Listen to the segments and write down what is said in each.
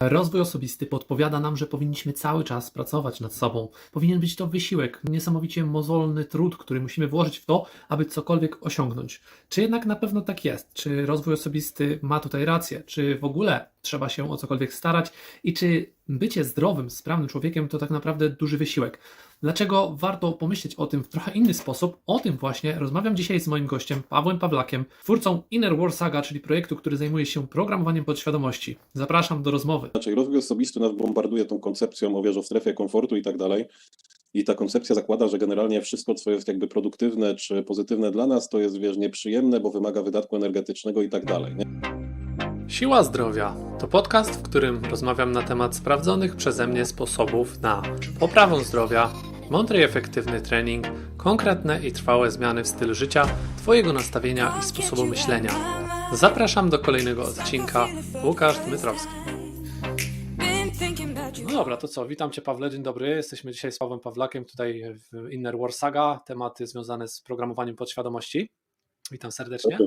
Rozwój osobisty podpowiada nam, że powinniśmy cały czas pracować nad sobą. Powinien być to wysiłek, niesamowicie mozolny trud, który musimy włożyć w to, aby cokolwiek osiągnąć. Czy jednak na pewno tak jest? Czy rozwój osobisty ma tutaj rację? Czy w ogóle trzeba się o cokolwiek starać? I czy bycie zdrowym, sprawnym człowiekiem to tak naprawdę duży wysiłek? Dlaczego warto pomyśleć o tym w trochę inny sposób? O tym właśnie rozmawiam dzisiaj z moim gościem, Pawłem Pawlakiem, twórcą Inner War Saga, czyli projektu, który zajmuje się programowaniem podświadomości. Zapraszam do rozmowy. Inaczej, rozwój osobisty nas bombarduje tą koncepcją o wiesz, o strefie komfortu i tak dalej. I ta koncepcja zakłada, że generalnie wszystko, co jest jakby produktywne czy pozytywne dla nas, to jest wiesz, nieprzyjemne, bo wymaga wydatku energetycznego i tak dalej. Nie? Siła Zdrowia to podcast, w którym rozmawiam na temat sprawdzonych przeze mnie sposobów na poprawę zdrowia, mądry i efektywny trening, konkretne i trwałe zmiany w stylu życia, Twojego nastawienia i sposobu myślenia. Zapraszam do kolejnego odcinka. Łukasz Dmytrowski. No dobra, to co? Witam Cię Pawle, dzień dobry. Jesteśmy dzisiaj z Pawłem Pawlakiem tutaj w Inner War Saga, tematy związane z programowaniem podświadomości. Witam serdecznie.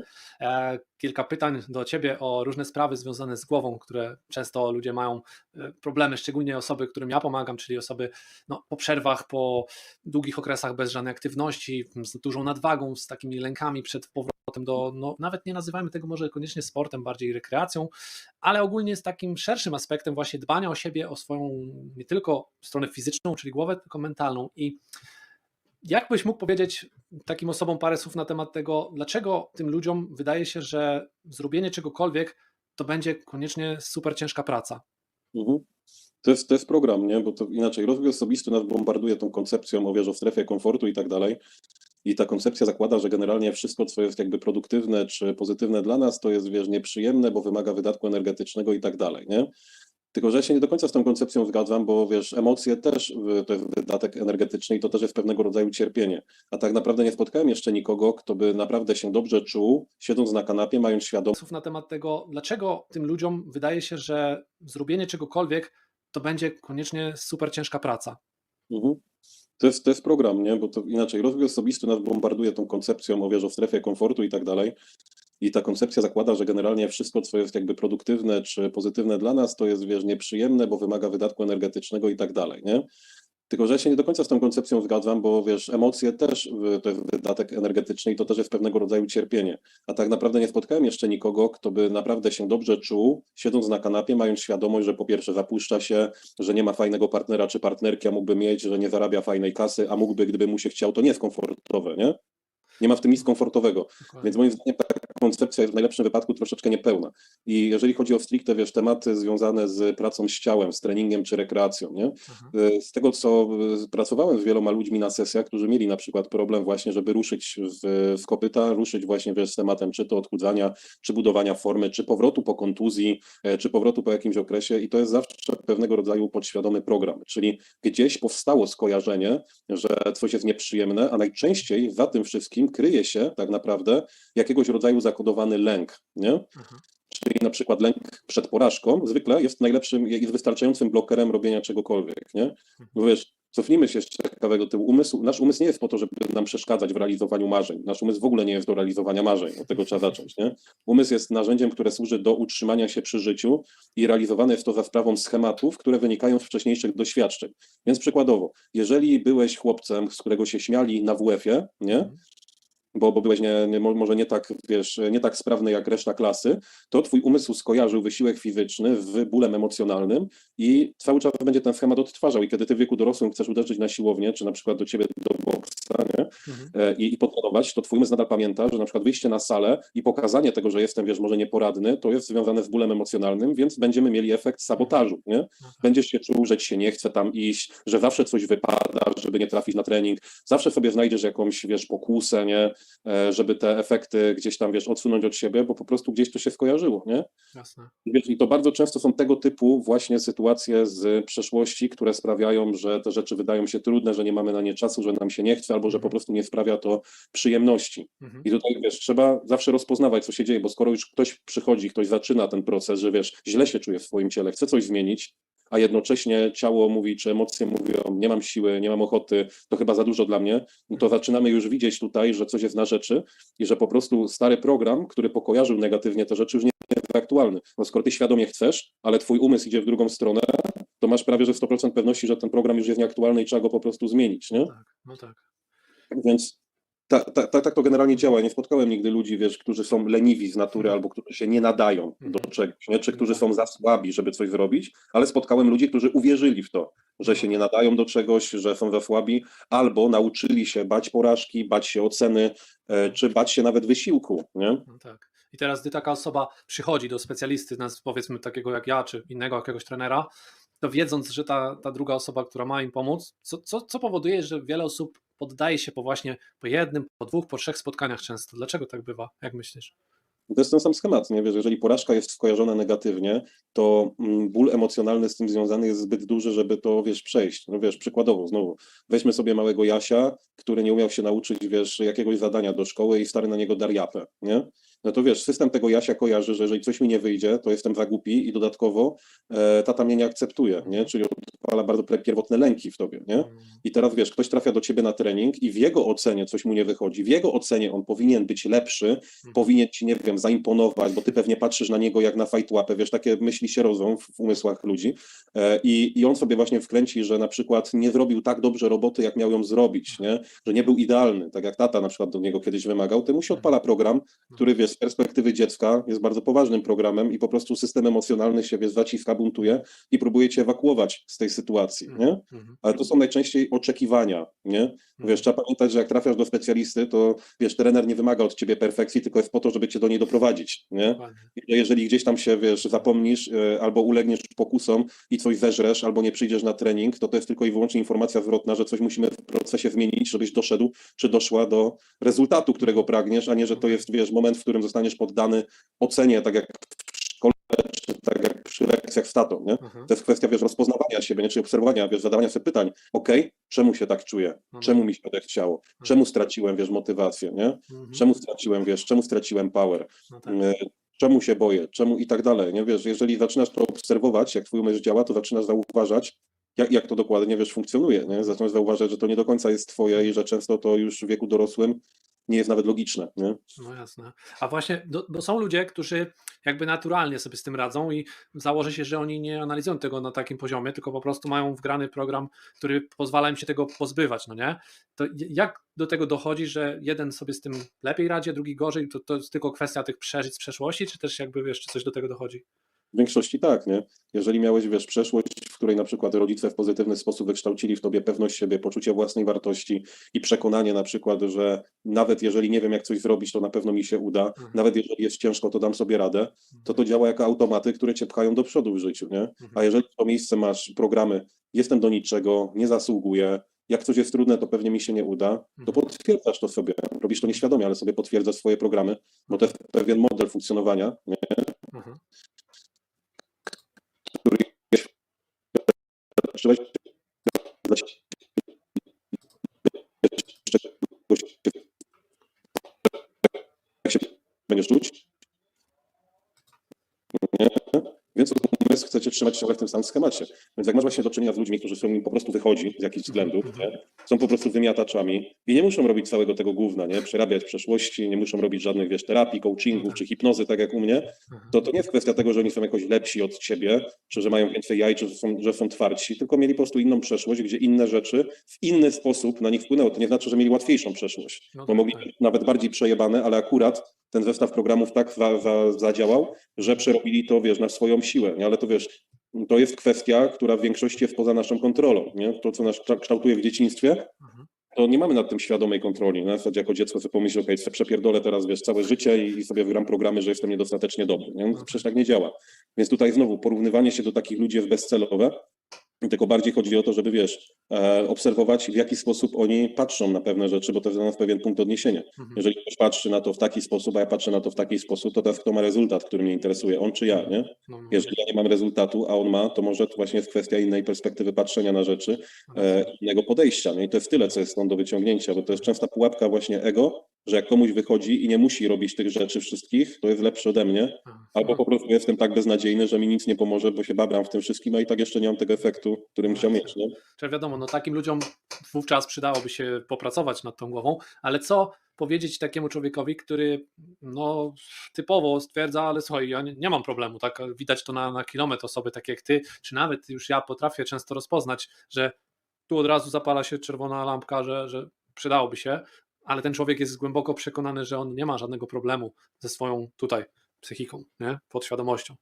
E, Kilka pytań do Ciebie o różne sprawy związane z głową, które często ludzie mają e, problemy, szczególnie osoby, którym ja pomagam, czyli osoby no, po przerwach, po długich okresach bez żadnej aktywności, z dużą nadwagą, z takimi lękami przed powrotem do, no, nawet nie nazywajmy tego może koniecznie sportem, bardziej rekreacją, ale ogólnie z takim szerszym aspektem właśnie dbania o siebie, o swoją nie tylko stronę fizyczną, czyli głowę, tylko mentalną. I jak byś mógł powiedzieć takim osobom parę słów na temat tego, dlaczego tym ludziom wydaje się, że zrobienie czegokolwiek to będzie koniecznie super ciężka praca? Mhm. To jest, to jest program, nie? Bo to inaczej, rozwój osobisty nas bombarduje tą koncepcją o wiesz, o strefie komfortu i tak dalej. I ta koncepcja zakłada, że generalnie wszystko, co jest jakby produktywne czy pozytywne dla nas, to jest wiesz, nieprzyjemne, bo wymaga wydatku energetycznego i tak dalej. Nie? Tylko, że ja się nie do końca z tą koncepcją zgadzam, bo wiesz, emocje też to jest wydatek energetyczny i to też jest pewnego rodzaju cierpienie. A tak naprawdę nie spotkałem jeszcze nikogo, kto by naprawdę się dobrze czuł, siedząc na kanapie, mając świadomość, Słów na temat tego, dlaczego tym ludziom wydaje się, że zrobienie czegokolwiek to będzie koniecznie super ciężka praca. Mhm. To jest, to jest program, nie? Bo to inaczej, rozwój osobisty nas bombarduje tą koncepcją o wiesz, o strefie komfortu i tak dalej. I ta koncepcja zakłada, że generalnie wszystko, co jest jakby produktywne czy pozytywne dla nas, to jest wiesz, nieprzyjemne, bo wymaga wydatku energetycznego i tak dalej. Nie? Tylko, że ja się nie do końca z tą koncepcją zgadzam, bo wiesz, emocje też to jest wydatek energetyczny i to też jest pewnego rodzaju cierpienie. A tak naprawdę nie spotkałem jeszcze nikogo, kto by naprawdę się dobrze czuł, siedząc na kanapie, mając świadomość, że po pierwsze zapuszcza się, że nie ma fajnego partnera czy partnerki, a mógłby mieć, że nie zarabia fajnej kasy, a mógłby, gdyby mu się chciał, to nie jest komfortowe, nie? Nie ma w tym nic komfortowego. Więc moim zdaniem ta koncepcja jest w najlepszym wypadku troszeczkę niepełna. I jeżeli chodzi o stricte, wiesz, tematy związane z pracą z ciałem, z treningiem czy rekreacją, nie? Mhm. Y, Z tego, co y, pracowałem z wieloma ludźmi na sesjach, którzy mieli na przykład problem właśnie, żeby ruszyć w, w kopyta, ruszyć właśnie wiesz, z tematem czy to odchudzania, czy budowania formy, czy powrotu po kontuzji, e, czy powrotu po jakimś okresie i to jest zawsze pewnego rodzaju podświadomy program, czyli gdzieś powstało skojarzenie, że coś jest nieprzyjemne, a najczęściej za tym wszystkim kryje się tak naprawdę jakiegoś rodzaju zakodowany lęk, nie? Mhm. Czyli na przykład lęk przed porażką zwykle jest najlepszym, jest wystarczającym blokerem robienia czegokolwiek, nie? Bo wiesz, cofnijmy się jeszcze kawałek do tyłu. Umysł, nasz umysł nie jest po to, żeby nam przeszkadzać w realizowaniu marzeń. Nasz umysł w ogóle nie jest do realizowania marzeń. Od tego trzeba zacząć, nie? Umysł jest narzędziem, które służy do utrzymania się przy życiu i realizowane jest to za sprawą schematów, które wynikają z wcześniejszych doświadczeń. Więc przykładowo, jeżeli byłeś chłopcem, z którego się śmiali na WF-ie, nie? Bo, bo byłeś nie, nie, mo- może nie tak, wiesz, nie tak sprawny jak reszta klasy, to twój umysł skojarzył wysiłek fizyczny z bólem emocjonalnym i cały czas będzie ten schemat odtwarzał. I kiedy ty w wieku dorosłym chcesz uderzyć na siłownię, czy na przykład do ciebie do nie? Mhm. e, i, i potrenować, to twój umysł nadal pamięta, że na przykład wyjście na salę i pokazanie tego, że jestem, wiesz, może nieporadny, to jest związane z bólem emocjonalnym, więc będziemy mieli efekt sabotażu, nie? Będziesz się czuł, że ci się nie chce tam iść, że zawsze coś wypada, żeby nie trafić na trening, zawsze sobie znajdziesz jakąś, wiesz, pokusę, nie? E, żeby te efekty gdzieś tam, wiesz, odsunąć od siebie, bo po prostu gdzieś to się skojarzyło, nie? Jasne. Wiesz, I to bardzo często są tego typu właśnie sytuacje z przeszłości, które sprawiają, że te rzeczy wydają się trudne, że nie mamy na nie czasu, że nam się nie chce, albo że po prostu nie sprawia to przyjemności. Mhm. I tutaj wiesz, trzeba zawsze rozpoznawać, co się dzieje, bo skoro już ktoś przychodzi, ktoś zaczyna ten proces, że wiesz, źle się czuje w swoim ciele, chce coś zmienić, a jednocześnie ciało mówi, czy emocje mówią, nie mam siły, nie mam ochoty, to chyba za dużo dla mnie, no to zaczynamy już widzieć tutaj, że coś jest na rzeczy i że po prostu stary program, który pokojarzył negatywnie te rzeczy, już nie aktualny. No skoro ty świadomie chcesz, ale twój umysł idzie w drugą stronę, to masz prawie że 100% pewności, że ten program już jest nieaktualny i trzeba go po prostu zmienić, nie? Tak, no tak. Więc tak ta, ta, tak to generalnie działa. Nie spotkałem nigdy ludzi, wiesz, którzy są leniwi z natury albo którzy się nie nadają do Mhm. czegoś, nie? czy którzy są za słabi, żeby coś zrobić, ale spotkałem ludzi, którzy uwierzyli w to, że się nie nadają do czegoś, że są za słabi, albo nauczyli się bać porażki, bać się oceny, e, czy bać się nawet wysiłku. Nie? No tak. I teraz, gdy taka osoba przychodzi do specjalisty, powiedzmy takiego jak ja, czy innego jakiegoś trenera, to wiedząc, że ta, ta druga osoba, która ma im pomóc, co, co, co powoduje, że wiele osób poddaje się po właśnie po jednym, po dwóch, po trzech spotkaniach często. Dlaczego tak bywa? Jak myślisz? To jest ten sam schemat, nie wiesz, jeżeli porażka jest skojarzona negatywnie, to mm, ból emocjonalny z tym związany jest zbyt duży, żeby to, wiesz, przejść. No wiesz, przykładowo, znowu, weźmy sobie małego Jasia, który nie umiał się nauczyć, wiesz, jakiegoś zadania do szkoły i stary na niego dar japę, nie? No to wiesz, system tego Jasia kojarzy, że jeżeli coś mi nie wyjdzie, to jestem za głupi i dodatkowo e, tata mnie nie akceptuje, nie? Czyli odpala bardzo pierwotne lęki w tobie, nie? I teraz wiesz, ktoś trafia do ciebie na trening i w jego ocenie coś mu nie wychodzi, w jego ocenie on powinien być lepszy, powinien ci, nie wiem, zaimponować, bo ty pewnie patrzysz na niego jak na fight łapę, wiesz, takie myśli się rodzą w, w umysłach ludzi e, i, i on sobie właśnie wkręci, że na przykład nie zrobił tak dobrze roboty, jak miał ją zrobić, nie? Że nie był idealny, tak jak tata na przykład do niego kiedyś wymagał, ty mu się odpala program, który wiesz, z perspektywy dziecka jest bardzo poważnym programem i po prostu system emocjonalny się, wiesz, zaciska, buntuje i próbuje cię ewakuować z tej sytuacji, nie? Mhm. Ale to są najczęściej oczekiwania, nie? Wiesz, trzeba pamiętać, że jak trafiasz do specjalisty, to wiesz, trener nie wymaga od ciebie perfekcji, tylko jest po to, żeby cię do niej doprowadzić, nie? I jeżeli gdzieś tam się, wiesz, zapomnisz e, albo ulegniesz pokusom i coś zeżresz, albo nie przyjdziesz na trening, to to jest tylko i wyłącznie informacja zwrotna, że coś musimy w procesie zmienić, żebyś doszedł, czy doszła do rezultatu, którego pragniesz, a nie, że to jest, wiesz, moment, w którym zostaniesz poddany ocenie, tak jak w szkole, czy tak jak przy lekcjach z tatą, nie? Mhm. To jest kwestia, wiesz, rozpoznawania siebie, nie? czy obserwowania, wiesz, zadawania sobie pytań. Okej, czemu się tak czuję? Mhm. Czemu mi się tak chciało? Czemu straciłem, wiesz, motywację, nie? Mhm. Czemu straciłem, wiesz, czemu straciłem power? No tak. E, Czemu się boję? Czemu i tak dalej, nie? Wiesz, jeżeli zaczynasz to obserwować, jak twój umysł działa, to zaczynasz zauważać, jak, jak to dokładnie, wiesz, funkcjonuje, nie? Zaczynasz zauważać, że to nie do końca jest twoje i że często to już w wieku dorosłym nie jest nawet logiczne, nie? No jasne. A właśnie, do, bo są ludzie, którzy jakby naturalnie sobie z tym radzą i założę się, że oni nie analizują tego na takim poziomie, tylko po prostu mają wgrany program, który pozwala im się tego pozbywać, no nie? To jak do tego dochodzi, że jeden sobie z tym lepiej radzi, a drugi gorzej? To, to jest tylko kwestia tych przeżyć z przeszłości, czy też jakby wiesz, czy coś do tego dochodzi? W większości tak, nie? Jeżeli miałeś, wiesz, przeszłość, w której na przykład rodzice w pozytywny sposób wykształcili w tobie pewność siebie, poczucie własnej wartości i przekonanie na przykład, że nawet jeżeli nie wiem, jak coś zrobić, to na pewno mi się uda, Mhm. nawet jeżeli jest ciężko, to dam sobie radę, to to działa jako automaty, które cię pchają do przodu w życiu, nie? Mhm. A jeżeli w to miejsce masz programy, jestem do niczego, nie zasługuję, jak coś jest trudne, to pewnie mi się nie uda, to Mhm. potwierdzasz to sobie. Robisz to nieświadomie, ale sobie potwierdzasz swoje programy, bo to jest pewien model funkcjonowania, nie? Mhm. który jest trzeba się- jak się będziesz czuć. Nie? Więc umysł chce cię trzymać ciągle w tym samym schemacie. Więc jak masz właśnie do czynienia z ludźmi, którzy są im po prostu wychodzi z jakichś względów, nie? są po prostu wymiataczami i nie muszą robić całego tego gówna, nie? przerabiać przeszłości, nie muszą robić żadnych wiesz, terapii, coachingów czy hipnozy, tak jak u mnie, Mhm. to to nie jest kwestia tego, że oni są jakoś lepsi od ciebie, czy że mają więcej jaj, czy że są, że są twardsi, tylko mieli po prostu inną przeszłość, gdzie inne rzeczy w inny sposób na nich wpłynęły. To nie znaczy, że mieli łatwiejszą przeszłość, No bo tak, mogli tak. być nawet bardziej przejebane, ale akurat ten zestaw programów tak za, za, zadziałał, że przerobili to, wiesz, na swoją siłę, nie? ale to wiesz, to jest kwestia, która w większości jest poza naszą kontrolą, nie? To, co nas kształ- kształtuje w dzieciństwie, Mhm. to nie mamy nad tym świadomej kontroli. Na zasadzie jako dziecko sobie pomyśl, okej, okay, przepierdolę teraz, wiesz, całe życie i, sobie wygram programy, że jestem niedostatecznie dobry. Nie? No, przecież tak nie działa. Więc tutaj znowu porównywanie się do takich ludzi jest bezcelowe, tylko bardziej chodzi o to, żeby, wiesz, e, obserwować w jaki sposób oni patrzą na pewne rzeczy, bo to jest dla nas pewien punkt odniesienia. Mhm. Jeżeli ktoś patrzy na to w taki sposób, a ja patrzę na to w taki sposób, to teraz kto ma rezultat, który mnie interesuje, on czy ja, nie? No, no. Jeżeli ja nie mam rezultatu, a on ma, to może to właśnie jest kwestia innej perspektywy patrzenia na rzeczy, e, innego podejścia. No i to jest tyle, co jest stąd do wyciągnięcia, bo to jest częsta pułapka właśnie ego, że jak komuś wychodzi i nie musi robić tych rzeczy wszystkich, to jest lepszy ode mnie, albo po prostu jestem tak beznadziejny, że mi nic nie pomoże, bo się babram w tym wszystkim, a i tak jeszcze nie mam tego efektu, którym chciał mieć. Nie? Czyli wiadomo, no takim ludziom wówczas przydałoby się popracować nad tą głową, ale co powiedzieć takiemu człowiekowi, który no typowo stwierdza, ale słuchaj, ja nie, nie mam problemu, tak, widać to na, na kilometr osoby takie jak ty, czy nawet już ja potrafię często rozpoznać, że tu od razu zapala się czerwona lampka, że, że przydałoby się, ale ten człowiek jest głęboko przekonany, że on nie ma żadnego problemu ze swoją tutaj psychiką, nie? podświadomością.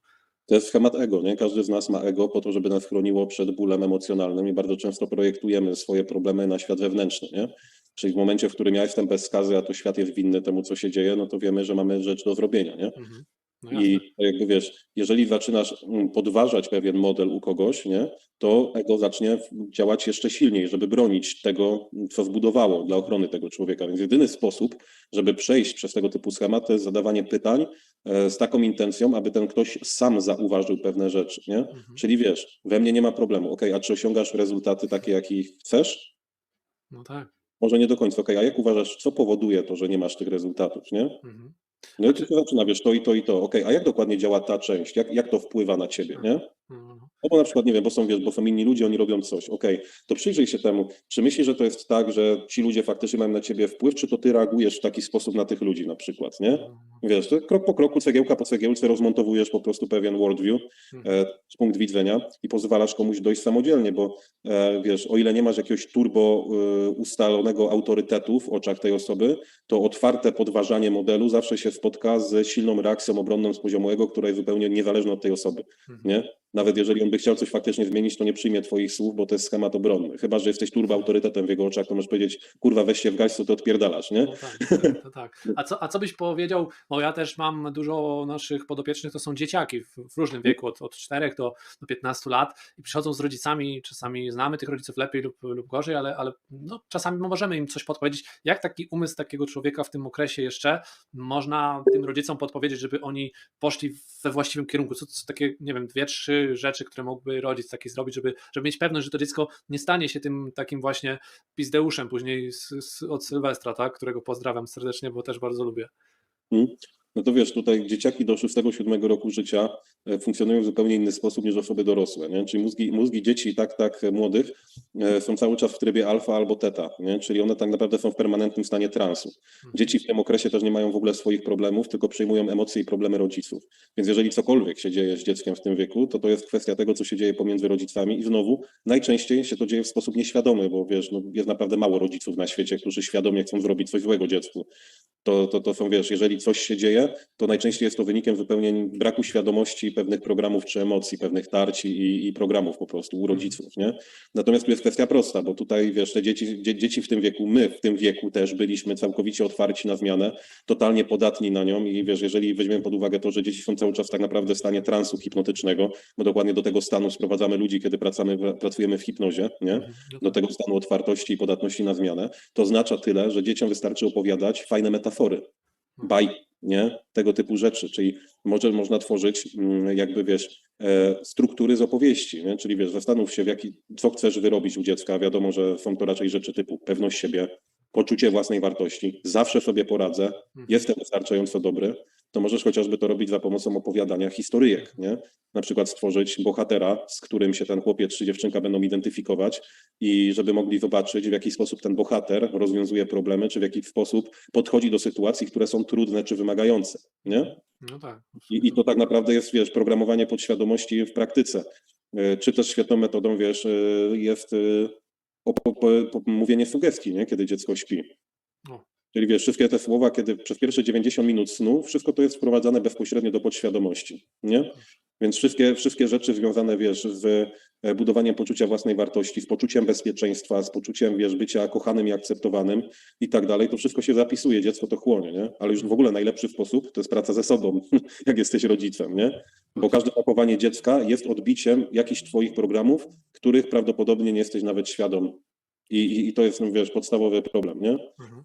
To jest schemat ego, nie? Każdy z nas ma ego po to, żeby nas chroniło przed bólem emocjonalnym i bardzo często projektujemy swoje problemy na świat wewnętrzny, nie? Czyli w momencie, w którym ja jestem bez skazy, a to świat jest winny temu, co się dzieje, no to wiemy, że mamy rzecz do zrobienia, nie? Mhm. No I jakby wiesz, jeżeli zaczynasz mm, podważać pewien model u kogoś, nie, to ego zacznie działać jeszcze silniej, żeby bronić tego, co zbudowało dla ochrony tego człowieka. Więc jedyny sposób, żeby przejść przez tego typu schemat, to jest zadawanie pytań e, z taką intencją, aby ten ktoś sam zauważył pewne rzeczy. Nie? Mhm. Czyli wiesz, we mnie nie ma problemu. Ok, a czy osiągasz rezultaty takie, jakie chcesz? No tak. Może nie do końca. Ok, a jak uważasz, co powoduje to, że nie masz tych rezultatów? Nie? Mhm. No i tu się zaczyna, wiesz, to i to i to. Ok, a jak dokładnie działa ta część? Jak, jak to wpływa na ciebie? Nie? No, no. Bo na przykład, nie wiem, bo są, wiesz, bo są inni ludzie, oni robią coś. Okej, to przyjrzyj się temu. Czy myślisz, że to jest tak, że ci ludzie faktycznie mają na ciebie wpływ, czy to ty reagujesz w taki sposób na tych ludzi na przykład, nie? no. Wiesz, krok po kroku, cegiełka po cegiełce rozmontowujesz po prostu pewien worldview, Mhm. e, punkt widzenia i pozwalasz komuś dojść samodzielnie, bo e, wiesz, o ile nie masz jakiegoś turbo e, ustalonego autorytetu w oczach tej osoby, to otwarte podważanie modelu zawsze się spotka ze silną reakcją obronną z poziomu ego, która jest zupełnie niezależna od tej osoby, Mhm. nie? Nawet jeżeli on by chciał coś faktycznie zmienić, to nie przyjmie twoich słów, bo to jest schemat obronny. Chyba, że jesteś turbo autorytetem w jego oczach, to możesz powiedzieć, kurwa, weź się w garść, co ty odpierdalasz, nie? No tak, tak, to tak. A co, a co byś powiedział, bo ja też mam dużo naszych podopiecznych, to są dzieciaki w, w różnym wieku, od, od 4 do, do 15 lat i przychodzą z rodzicami, czasami znamy tych rodziców lepiej lub, lub gorzej, ale, ale no, czasami możemy im coś podpowiedzieć, jak taki umysł takiego człowieka w tym okresie jeszcze można tym rodzicom podpowiedzieć, żeby oni poszli we właściwym kierunku, co, co takie, nie wiem, dwie, trzy rzeczy, które mógłby rodzic taki zrobić, żeby, żeby mieć pewność, że to dziecko nie stanie się tym takim właśnie pizdeuszem później z, z, od Sylwestra, tak? którego pozdrawiam serdecznie, bo też bardzo lubię. No to wiesz, tutaj dzieciaki do 6-7 roku życia e, funkcjonują w zupełnie inny sposób niż osoby dorosłe, nie? Czyli mózgi, mózgi dzieci tak, tak młodych e, są cały czas w trybie alfa albo teta, nie? Czyli one tak naprawdę są w permanentnym stanie transu. Dzieci w tym okresie też nie mają w ogóle swoich problemów, tylko przyjmują emocje i problemy rodziców. Więc jeżeli cokolwiek się dzieje z dzieckiem w tym wieku, to to jest kwestia tego, co się dzieje pomiędzy rodzicami i znowu najczęściej się to dzieje w sposób nieświadomy, bo wiesz, no, jest naprawdę mało rodziców na świecie, którzy świadomie chcą zrobić coś złego dziecku. To, to, to są, wiesz, jeżeli coś się dzieje, to najczęściej jest to wynikiem zupełnie braku świadomości pewnych programów czy emocji, pewnych tarć i, i programów po prostu u rodziców, nie? Natomiast tu jest kwestia prosta, bo tutaj, wiesz, te dzieci, dzie, dzieci w tym wieku, my w tym wieku też byliśmy całkowicie otwarci na zmianę, totalnie podatni na nią i wiesz, jeżeli weźmiemy pod uwagę to, że dzieci są cały czas tak naprawdę w stanie transu hipnotycznego, bo dokładnie do tego stanu sprowadzamy ludzi, kiedy pracamy, pracujemy w hipnozie, nie? Mhm. Do tego stanu otwartości i podatności na zmianę, to oznacza tyle, że dzieciom wystarczy opowiadać fajne metafory, bajki, nie? Tego typu rzeczy, czyli może można tworzyć mm, jakby, wiesz, e, struktury z opowieści, nie? Czyli wiesz, zastanów się, w jaki, co chcesz wyrobić u dziecka. Wiadomo, że są to raczej rzeczy typu pewność siebie, poczucie własnej wartości, zawsze sobie poradzę, Mhm. jestem wystarczająco dobry, to możesz chociażby to robić za pomocą opowiadania historyjek, nie? Na przykład stworzyć bohatera, z którym się ten chłopiec czy dziewczynka będą identyfikować i żeby mogli zobaczyć, w jaki sposób ten bohater rozwiązuje problemy, czy w jaki sposób podchodzi do sytuacji, które są trudne czy wymagające, nie? No tak. I, I to tak naprawdę jest, wiesz, programowanie podświadomości w praktyce. E, Czy też świetną metodą, wiesz, e, jest e, mówienie sugestii, nie? kiedy dziecko śpi. O. Czyli wiesz, wszystkie te słowa, kiedy przez pierwsze 90 minut snu, wszystko to jest wprowadzane bezpośrednio do podświadomości, nie? Więc wszystkie, wszystkie rzeczy związane, wiesz, z e, budowaniem poczucia własnej wartości, z poczuciem bezpieczeństwa, z poczuciem, wiesz, bycia kochanym i akceptowanym i tak dalej, to wszystko się zapisuje, dziecko to chłonie, nie? Ale już w ogóle najlepszy sposób to jest praca ze sobą, jak jesteś rodzicem, nie? Bo każde zachowanie dziecka jest odbiciem jakichś twoich programów, których prawdopodobnie nie jesteś nawet świadom. I, i, i to jest, wiesz, podstawowy problem, nie? Mhm.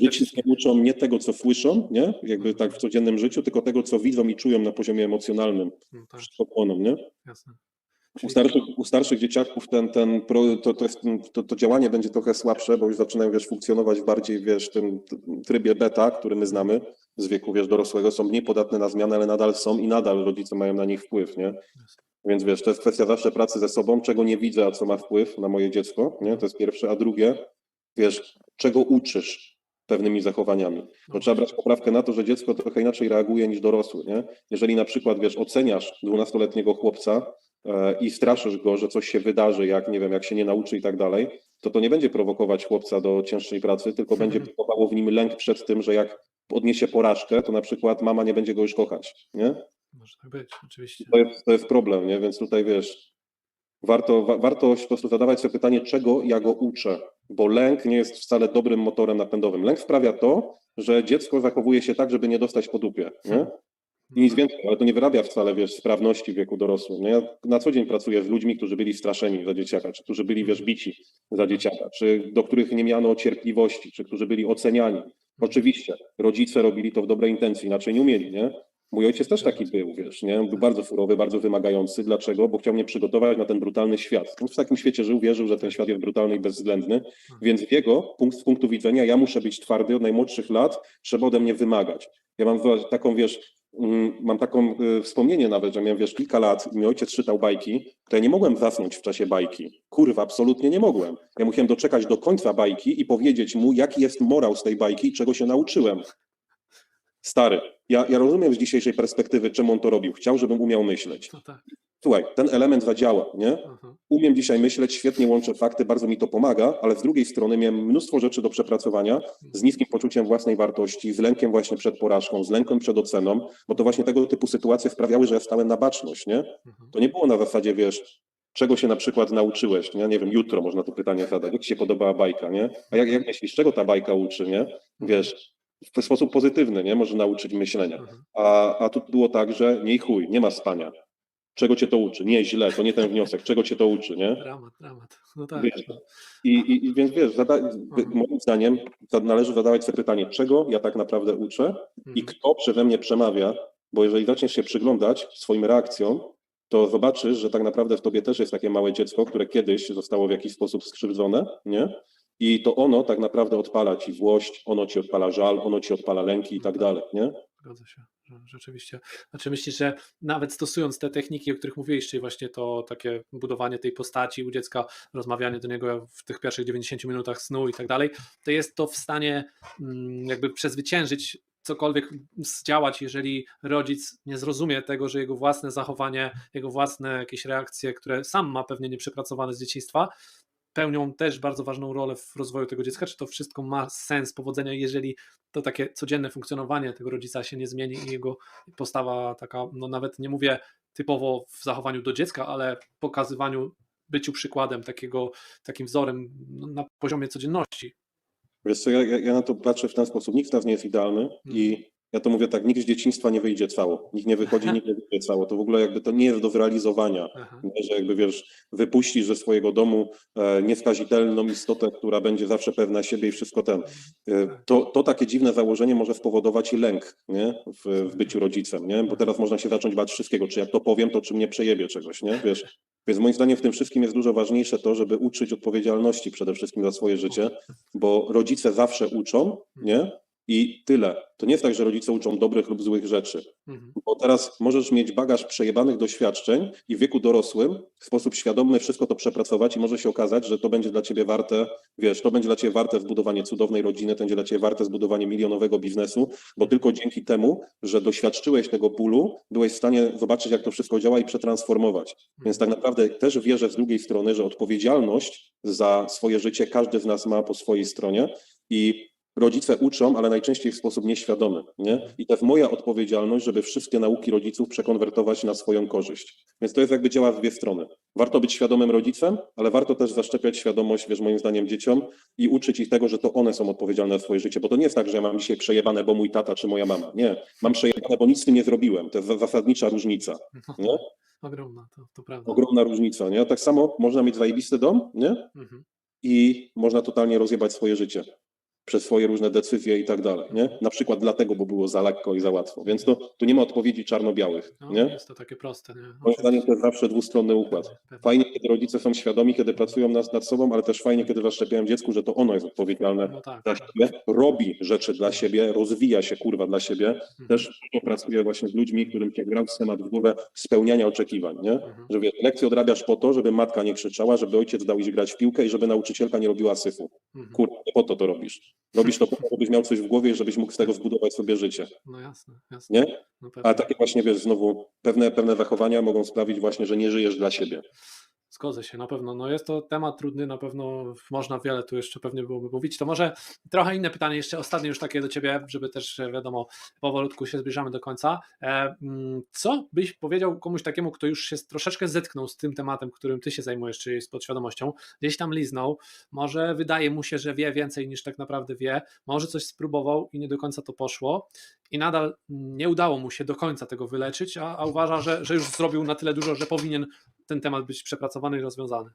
Dzieci uczą nie tego, co słyszą, nie? Jakby tak w codziennym życiu, tylko tego, co widzą i czują na poziomie emocjonalnym. no tak, nie? jasne. U starszych, u starszych dzieciaków ten, ten to, to, jest, to, to działanie będzie trochę słabsze, bo już zaczynają wiesz, funkcjonować bardziej wiesz, w tym trybie beta, który my znamy z wieku wiesz, dorosłego, są mniej podatne na zmiany, ale nadal są i nadal rodzice mają na nich wpływ, nie? Więc wiesz, to jest kwestia zawsze pracy ze sobą, czego nie widzę, a co ma wpływ na moje dziecko, nie? To jest pierwsze, a drugie, wiesz, czego uczysz pewnymi zachowaniami. Bo trzeba brać poprawkę na to, że dziecko trochę inaczej reaguje niż dorosły, nie? Jeżeli na przykład, wiesz, oceniasz dwunastoletniego chłopca e, i straszysz go, że coś się wydarzy, jak, nie wiem, jak się nie nauczy i tak dalej, to to nie będzie prowokować chłopca do cięższej pracy, tylko będzie prowokowało w nim lęk przed tym, że jak odniesie porażkę, to na przykład mama nie będzie go już kochać, nie? Może tak być, oczywiście. To jest, to jest problem, nie? Więc tutaj wiesz, warto, wa, warto po prostu zadawać sobie pytanie, czego ja go uczę, bo lęk nie jest wcale dobrym motorem napędowym. Lęk sprawia to, że dziecko zachowuje się tak, żeby nie dostać po dupie, nie? I nic więcej, ale to nie wyrabia wcale, wiesz, sprawności w wieku dorosłym. Nie? Ja na co dzień pracuję z ludźmi, którzy byli straszeni za dzieciaka, czy którzy byli, wiesz, bici za dzieciaka, czy do których nie miano cierpliwości, czy którzy byli oceniani. Oczywiście, rodzice robili to w dobrej intencji, inaczej nie umieli, nie? Mój ojciec też taki był, wiesz, nie? Był bardzo surowy, bardzo wymagający. Dlaczego? Bo chciał mnie przygotować na ten brutalny świat. On w takim świecie żył, wierzył, że ten świat jest brutalny i bezwzględny, więc jego punkt, z punktu widzenia ja muszę być twardy od najmłodszych lat, trzeba ode mnie wymagać. Ja mam taką, wiesz, mm, mam taką y, wspomnienie nawet, że miałem, wiesz, kilka lat i mój ojciec czytał bajki, to ja nie mogłem zasnąć w czasie bajki. Kurwa, absolutnie nie mogłem. Ja musiałem doczekać do końca bajki i powiedzieć mu, jaki jest morał z tej bajki i czego się nauczyłem. Stary, ja, ja rozumiem z dzisiejszej perspektywy, czemu on to robił. Chciał, żebym umiał myśleć. No tak. Słuchaj, ten element zadziała, nie? Aha. Umiem dzisiaj myśleć, świetnie łączę fakty, bardzo mi to pomaga, ale z drugiej strony miałem mnóstwo rzeczy do przepracowania z niskim poczuciem własnej wartości, z lękiem właśnie przed porażką, z lękiem przed oceną, bo to właśnie tego typu sytuacje sprawiały, że ja stałem na baczność, nie? Mhm. To nie było na zasadzie, wiesz, czego się na przykład nauczyłeś, nie? Nie wiem, jutro można to pytanie zadać, jak ci się podobała bajka, nie? A jak, jak myślisz, czego ta bajka uczy, nie? Wiesz, w sposób pozytywny, nie? Może nauczyć myślenia. Mhm. A, a tu było tak, że nie chuj, nie ma spania. Czego cię to uczy? Nie, źle, to nie ten wniosek. Czego cię to uczy, nie? Dramat, dramat. No tak. Wiesz, I, i, i więc wiesz, zada, moim zdaniem należy zadawać sobie pytanie, czego ja tak naprawdę uczę i Mhm. kto przeze mnie przemawia, bo jeżeli zaczniesz się przyglądać swoim reakcjom, to zobaczysz, że tak naprawdę w tobie też jest takie małe dziecko, które kiedyś zostało w jakiś sposób skrzywdzone, nie? I to ono tak naprawdę odpala ci złość, ono ci odpala żal, ono ci odpala lęki i tak dalej, nie? Zgadza się, rzeczywiście. Znaczy myślisz, że nawet stosując te techniki, o których mówiłeś, czyli właśnie to takie budowanie tej postaci u dziecka, rozmawianie do niego w tych pierwszych 90 minutach snu i tak dalej, to jest to w stanie mm, jakby przezwyciężyć cokolwiek zdziałać, jeżeli rodzic nie zrozumie tego, że jego własne zachowanie, jego własne jakieś reakcje, które sam ma pewnie nieprzepracowane z dzieciństwa, pełnią też bardzo ważną rolę w rozwoju tego dziecka, czy to wszystko ma sens powodzenia, jeżeli to takie codzienne funkcjonowanie tego rodzica się nie zmieni i jego postawa taka, no nawet nie mówię typowo w zachowaniu do dziecka, ale pokazywaniu, byciu przykładem, takiego, takim wzorem no, na poziomie codzienności. Wiesz co, ja, ja na to patrzę w ten sposób. Nikt z nas nie jest idealny i ja to mówię tak, nikt z dzieciństwa nie wyjdzie cało. Nikt nie wychodzi, nikt nie wyjdzie cało. To w ogóle jakby to nie jest do zrealizowania. Aha. Nie, że jakby wiesz, wypuścisz ze swojego domu e, nieskazitelną istotę, która będzie zawsze pewna siebie i wszystko ten. E, to, to takie dziwne założenie może spowodować i lęk nie? W, w byciu rodzicem, nie? Bo teraz można się zacząć bać wszystkiego. Czy jak to powiem, to czy mnie przejebie czegoś, nie? Wiesz. Więc moim zdaniem w tym wszystkim jest dużo ważniejsze to, żeby uczyć odpowiedzialności przede wszystkim za swoje życie, bo rodzice zawsze uczą, nie? I tyle. To nie jest tak, że rodzice uczą dobrych lub złych rzeczy. Mhm. Bo teraz możesz mieć bagaż przejebanych doświadczeń i w wieku dorosłym w sposób świadomy wszystko to przepracować i może się okazać, że to będzie dla ciebie warte, wiesz, to będzie dla ciebie warte zbudowanie cudownej rodziny, to będzie dla ciebie warte zbudowanie milionowego biznesu, bo tylko dzięki temu, że doświadczyłeś tego bólu, byłeś w stanie zobaczyć, jak to wszystko działa i przetransformować. Więc tak naprawdę też wierzę z drugiej strony, że odpowiedzialność za swoje życie każdy z nas ma po swojej stronie i rodzice uczą, ale najczęściej w sposób nieświadomy. Nie? I to jest moja odpowiedzialność, żeby wszystkie nauki rodziców przekonwertować na swoją korzyść. Więc to jest jakby działa w dwie strony. Warto być świadomym rodzicem, ale warto też zaszczepiać świadomość, wiesz, moim zdaniem dzieciom i uczyć ich tego, że to one są odpowiedzialne za swoje życie, bo to nie jest tak, że ja mam dzisiaj przejebane, bo mój tata czy moja mama. Nie, mam przejebane, bo nic z tym nie zrobiłem. To jest za- zasadnicza różnica. Nie? Ogromna, to, to prawda. Ogromna różnica. Nie? Tak samo można mieć zajebisty dom, nie? Mhm. I można totalnie rozjebać swoje życie. Przez swoje różne decyzje i tak dalej, nie? Na przykład dlatego, bo było za lekko i za łatwo. Więc to, tu nie ma odpowiedzi czarno-białych, No, nie? jest to takie proste, nie? Moim zdaniem to jest zawsze dwustronny układ. Pewnie. Fajnie, kiedy rodzice są świadomi, kiedy pracują nad, nad sobą, ale też fajnie, kiedy zaszczepiają dziecku, że to ono jest odpowiedzialne No tak. dla siebie, robi rzeczy dla siebie, rozwija się kurwa dla siebie. Mhm. Też pracuję właśnie z ludźmi, którym się grał temat w głowę spełniania oczekiwań, nie? Mhm. Że lekcje odrabiasz po to, żeby matka nie krzyczała, żeby ojciec dał iść grać w piłkę i żeby nauczycielka nie robiła syfu. Mhm. Kurwa, po to to robisz. Robisz to po to, żebyś miał coś w głowie żebyś mógł z tego zbudować sobie życie, No jasne, jasne. nie? No. A takie właśnie, wiesz, znowu pewne, pewne zachowania mogą sprawić właśnie, że nie żyjesz dla siebie. Zgodzę się, na pewno. No jest to temat trudny, na pewno można wiele tu jeszcze pewnie byłoby mówić. To może trochę inne pytanie, jeszcze ostatnie już takie do Ciebie, żeby też e, wiadomo, powolutku się zbliżamy do końca. E, mm, Co byś powiedział komuś takiemu, kto już się troszeczkę zetknął z tym tematem, którym Ty się zajmujesz, czyli z podświadomością, gdzieś tam liznął, może wydaje mu się, że wie więcej niż tak naprawdę wie, może coś spróbował i nie do końca to poszło i nadal nie udało mu się do końca tego wyleczyć, a, a uważa, że, że już zrobił na tyle dużo, że powinien ten temat być przepracowany i rozwiązany.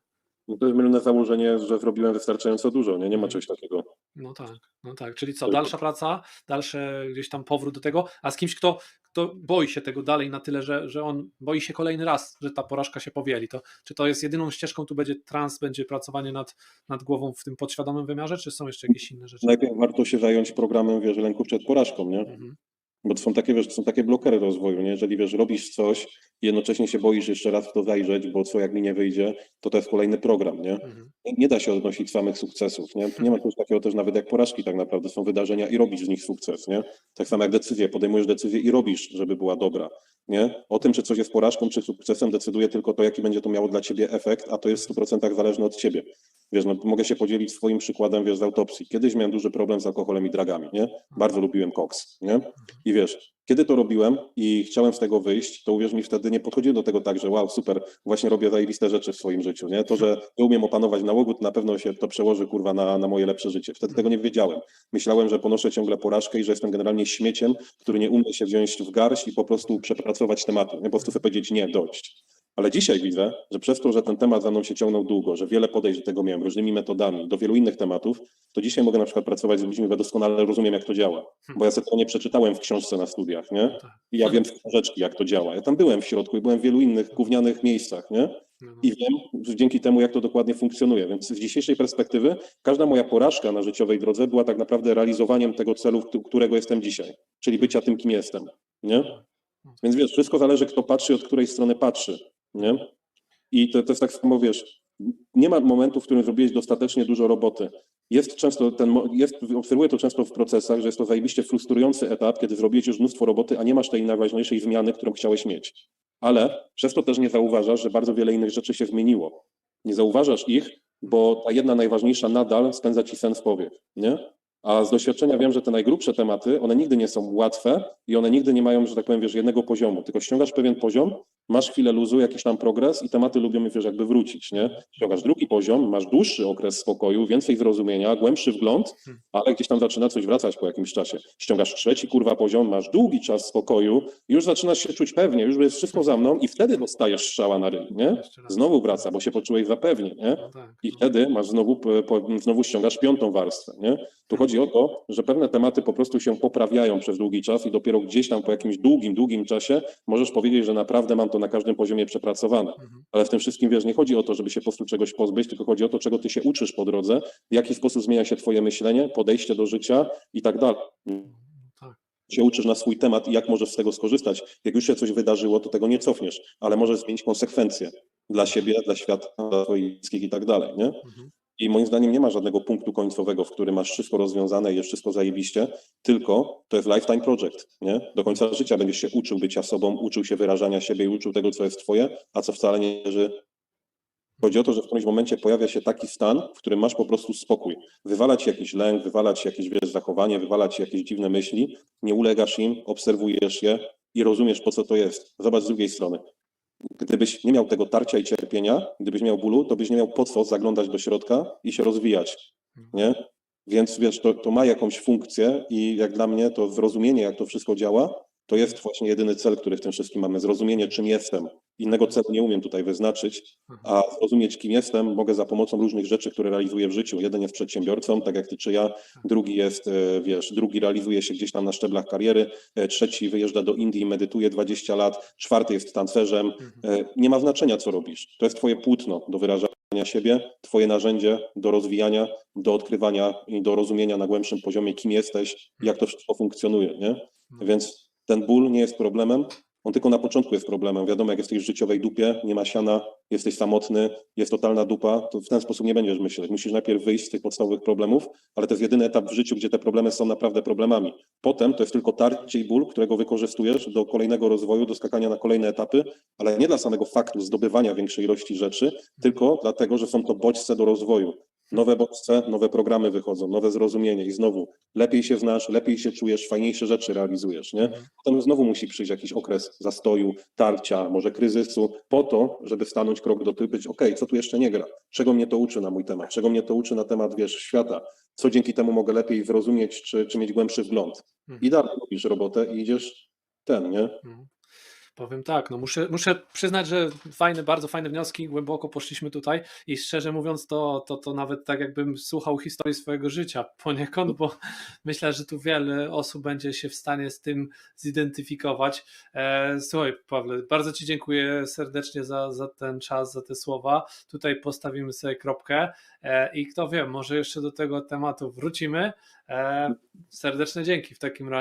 No to jest mylne założenie, że zrobiłem wystarczająco dużo, nie? Nie ma czegoś takiego. No tak, no tak. Czyli co, dalsza praca, dalszy gdzieś tam powrót do tego, a z kimś, kto, kto boi się tego dalej na tyle, że, że on boi się kolejny raz, że ta porażka się powieli, to czy to jest jedyną ścieżką, tu będzie trans, będzie pracowanie nad, nad głową w tym podświadomym wymiarze, czy są jeszcze jakieś inne rzeczy? Najpierw warto się zająć programem, wiesz, lęku przed porażką, nie? Mhm. Bo to są takie, wiesz, to są takie blokery rozwoju, nie? Jeżeli, wiesz, robisz coś i jednocześnie się boisz jeszcze raz w to zajrzeć, bo co jak mi nie wyjdzie, to to jest kolejny program, nie? Mhm. Nie- Nie da się odnosić samych sukcesów, nie? Nie ma czegoś takiego też nawet jak porażki tak naprawdę, są wydarzenia i robisz z nich sukces, nie? Tak samo jak decyzje, podejmujesz decyzję i robisz, żeby była dobra, nie? O tym, czy coś jest porażką, czy sukcesem decyduje tylko to, jaki będzie to miało dla ciebie efekt, a to jest w 100% zależne od ciebie. Wiesz, no mogę się podzielić swoim przykładem, wiesz, z autopsji. Kiedyś miałem duży problem z alkoholem i dragami, nie? Bardzo lubiłem koks, nie? I wiesz, kiedy to robiłem i chciałem z tego wyjść, to uwierz mi, wtedy nie podchodziłem do tego tak, że wow, super, właśnie robię zajebiste rzeczy w swoim życiu, nie? To, że nie umiem opanować nałogu, to na pewno się to przełoży, kurwa, na, na moje lepsze życie. Wtedy tego nie wiedziałem. Myślałem, że ponoszę ciągle porażkę i że jestem generalnie śmieciem, który nie umie się wziąć w garść i po prostu przepracować tematu, nie? Po prostu powiedzieć nie, dość. Ale dzisiaj widzę, że przez to, że ten temat za mną się ciągnął długo, że wiele podejść do tego miałem różnymi metodami, do wielu innych tematów, to dzisiaj mogę na przykład pracować z ludźmi, bo doskonale rozumiem, jak to działa. Bo ja sobie tego nie przeczytałem w książce na studiach, nie? Tak. I ja wiem z książeczki, jak to działa. Ja tam byłem w środku i byłem w wielu innych gównianych miejscach, nie? No, no. I wiem że dzięki temu, jak to dokładnie funkcjonuje. Więc z dzisiejszej perspektywy każda moja porażka na życiowej drodze była tak naprawdę realizowaniem tego celu, któ- którego jestem dzisiaj, czyli bycia tym, kim jestem, nie? Więc wiesz, wszystko zależy, kto patrzy, od której strony patrzy, nie? I to, to jest tak samo, wiesz, nie ma momentu, w którym zrobiłeś dostatecznie dużo roboty. Jest często ten, jest, obserwuję to często w procesach, że jest to zajebiście frustrujący etap, kiedy zrobiłeś już mnóstwo roboty, a nie masz tej najważniejszej zmiany, którą chciałeś mieć. Ale przez to też nie zauważasz, że bardzo wiele innych rzeczy się zmieniło. Nie zauważasz ich, bo ta jedna najważniejsza nadal spędza ci sen w powiek, nie? A z doświadczenia wiem, że te najgrubsze tematy, one nigdy nie są łatwe i one nigdy nie mają, że tak powiem, wiesz, jednego poziomu, tylko ściągasz pewien poziom, masz chwilę luzu, jakiś tam progres i tematy lubią, wiesz, jakby wrócić, nie? Ściągasz drugi poziom, masz dłuższy okres spokoju, więcej zrozumienia, głębszy wgląd, ale gdzieś tam zaczyna coś wracać po jakimś czasie. Ściągasz trzeci, kurwa, poziom, masz długi czas spokoju, już zaczynasz się czuć pewnie, już jest wszystko za mną i wtedy dostajesz strzała na ryj, nie? Znowu wraca, bo się poczułeś zapewnie, nie? No tak. I wtedy masz znowu, znowu ściągasz piątą warstwę, nie? Tu chodzi o to, że pewne tematy po prostu się poprawiają przez długi czas i dopiero gdzieś tam po jakimś długim, długim czasie możesz powiedzieć, że naprawdę mam to na każdym poziomie przepracowane. Mhm. Ale w tym wszystkim, wiesz, nie chodzi o to, żeby się po prostu czegoś pozbyć, tylko chodzi o to, czego ty się uczysz po drodze, w jaki sposób zmienia się twoje myślenie, podejście do życia i tak dalej. Tak. Się uczysz na swój temat i jak możesz z tego skorzystać. Jak już się coś wydarzyło, to tego nie cofniesz, ale możesz zmienić konsekwencje dla siebie, dla świata, dla swoich bliskich i tak dalej, nie? Mhm. I moim zdaniem nie ma żadnego punktu końcowego, w którym masz wszystko rozwiązane i jest wszystko zajebiście, tylko to jest lifetime project, nie? Do końca życia będziesz się uczył bycia sobą, uczył się wyrażania siebie i uczył tego, co jest twoje, a co wcale nie leży. Chodzi o to, że w którymś momencie pojawia się taki stan, w którym masz po prostu spokój. Wywalać jakiś lęk, wywalać jakieś wiesz, zachowanie, wywalać jakieś dziwne myśli, nie ulegasz im, obserwujesz je i rozumiesz, po co to jest. Zobacz z drugiej strony. Gdybyś nie miał tego tarcia i cierpienia, gdybyś miał bólu, to byś nie miał po co zaglądać do środka i się rozwijać, nie? Więc wiesz, to, to ma jakąś funkcję i jak dla mnie to zrozumienie, jak to wszystko działa, To jest właśnie jedyny cel, który w tym wszystkim mamy. Zrozumienie, czym jestem. Innego celu nie umiem tutaj wyznaczyć, a zrozumieć, kim jestem, mogę za pomocą różnych rzeczy, które realizuję w życiu. Jeden jest przedsiębiorcą, tak jak ty czy ja, drugi jest, e, wiesz, drugi realizuje się gdzieś tam na szczeblach kariery, e, trzeci wyjeżdża do Indii, medytuje 20 lat, czwarty jest tancerzem. E, Nie ma znaczenia, co robisz. To jest twoje płótno do wyrażania siebie, twoje narzędzie do rozwijania, do odkrywania i do rozumienia na głębszym poziomie, kim jesteś, jak to wszystko funkcjonuje, nie? Więc ten ból nie jest problemem, on tylko na początku jest problemem. Wiadomo, jak jesteś w życiowej dupie, nie ma siana, jesteś samotny, jest totalna dupa, to w ten sposób nie będziesz myśleć. Musisz najpierw wyjść z tych podstawowych problemów, ale to jest jedyny etap w życiu, gdzie te problemy są naprawdę problemami. Potem to jest tylko tarcie i ból, którego wykorzystujesz do kolejnego rozwoju, do skakania na kolejne etapy, ale nie dla samego faktu zdobywania większej ilości rzeczy, tylko dlatego, że są to bodźce do rozwoju. Nowe bodźce, nowe programy wychodzą, nowe zrozumienie i znowu lepiej się znasz, lepiej się czujesz, fajniejsze rzeczy realizujesz, nie? Potem znowu musi przyjść jakiś okres zastoju, tarcia, może kryzysu, po to, żeby stanąć krok do tyłu, być ok, co tu jeszcze nie gra? Czego mnie to uczy na mój temat? Czego mnie to uczy na temat, wiesz, świata? Co dzięki temu mogę lepiej zrozumieć, czy, czy mieć głębszy wgląd? I dalej robisz robotę i idziesz ten, nie? Powiem tak, no muszę, muszę przyznać, że fajne, bardzo fajne wnioski, głęboko poszliśmy tutaj i szczerze mówiąc, to, to, to nawet tak jakbym słuchał historii swojego życia poniekąd, bo myślę, że tu wiele osób będzie się w stanie z tym zidentyfikować. E, słuchaj, Pawle, bardzo Ci dziękuję serdecznie za, za ten czas, za te słowa. Tutaj postawimy sobie kropkę e, i kto wie, może jeszcze do tego tematu wrócimy. E, serdeczne dzięki w takim razie.